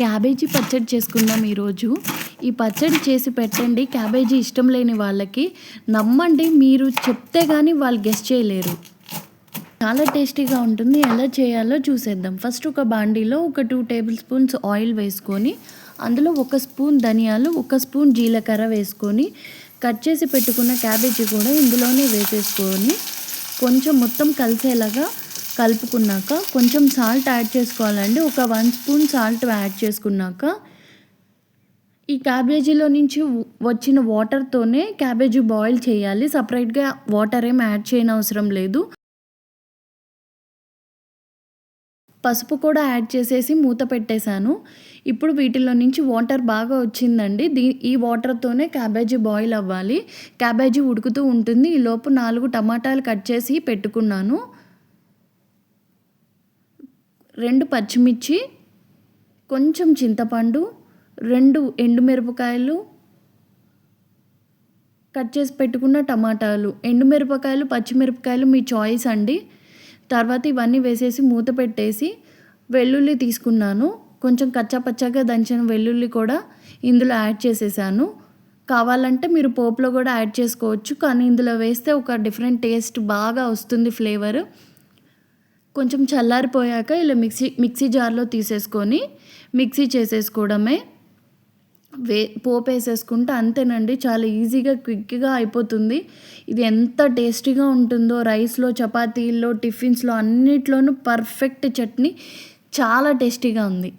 Cabbage పచ్చడి చేసుకుందాం ఈరోజు. ఈ పచ్చడి చేసి పెట్టండి. క్యాబేజీ ఇష్టం లేని వాళ్ళకి నమ్మండి. మీరు చెప్తే కానీ వాళ్ళు గెస్ట్ చేయలేరు. చాలా టేస్టీగా ఉంటుంది. ఎలా చేయాలో చూసేద్దాం. ఫస్ట్ ఒక బాండీలో ఒక టూ టేబుల్ స్పూన్స్ ఆయిల్ వేసుకొని అందులో ఒక స్పూన్ ధనియాలు ఒక స్పూన్ జీలకర్ర వేసుకొని కట్ చేసి పెట్టుకున్న క్యాబేజీ కూడా ఇందులోనే వేసేసుకొని కొంచెం మొత్తం కలిసేలాగా కలుపుకున్నాక కొంచెం సాల్ట్ యాడ్ చేసుకోవాలండి. ఒక వన్ స్పూన్ సాల్ట్ యాడ్ చేసుకున్నాక ఈ క్యాబేజీలో నుంచి వచ్చిన వాటర్తోనే క్యాబేజీ బాయిల్ చేయాలి. సపరేట్గా వాటర్ ఏం యాడ్ చేయని అవసరం లేదు. పసుపు కూడా యాడ్ చేసేసి మూత పెట్టేశాను. ఇప్పుడు వీటిలో నుంచి వాటర్ బాగా వచ్చిందండి. దీ ఈ వాటర్తోనే క్యాబేజీ బాయిల్ అవ్వాలి. క్యాబేజీ ఉడుకుతూ ఉంటుంది. ఈ లోపు నాలుగు టమాటాలు కట్ చేసి పెట్టుకున్నాను. రెండు పచ్చిమిర్చి కొంచెం చింతపండు రెండు ఎండుమిరపకాయలు కట్ చేసి పెట్టుకున్న టమాటాలు. ఎండుమిరపకాయలు పచ్చిమిరపకాయలు మీ చాయిస్ అండి. తర్వాత ఇవన్నీ వేసేసి మూత పెట్టేసి వెల్లుల్లి తీసుకున్నాను. కొంచెం కచ్చాపచ్చాగా దంచిన వెల్లుల్లి కూడా ఇందులో యాడ్ చేసేసాను. కావాలంటే మీరు పోపులో కూడా యాడ్ చేసుకోవచ్చు కానీ ఇందులో వేస్తే ఒక డిఫరెంట్ టేస్ట్ బాగా వస్తుంది ఫ్లేవర్. కొంచెం చల్లారిపోయాక ఇలా మిక్సీ మిక్సీ జార్లో తీసేసుకొని మిక్సీ చేసేసుకోవడమే. వే పోపు వేసేసుకుంటే అంతేనండి చాలా ఈజీగా క్విక్గా అయిపోతుంది. ఇది ఎంత టేస్టీగా ఉంటుందో రైస్లో చపాతీల్లో టిఫిన్స్లో అన్నిట్లోనూ పర్ఫెక్ట్ చట్నీ చాలా టేస్టీగా ఉంది.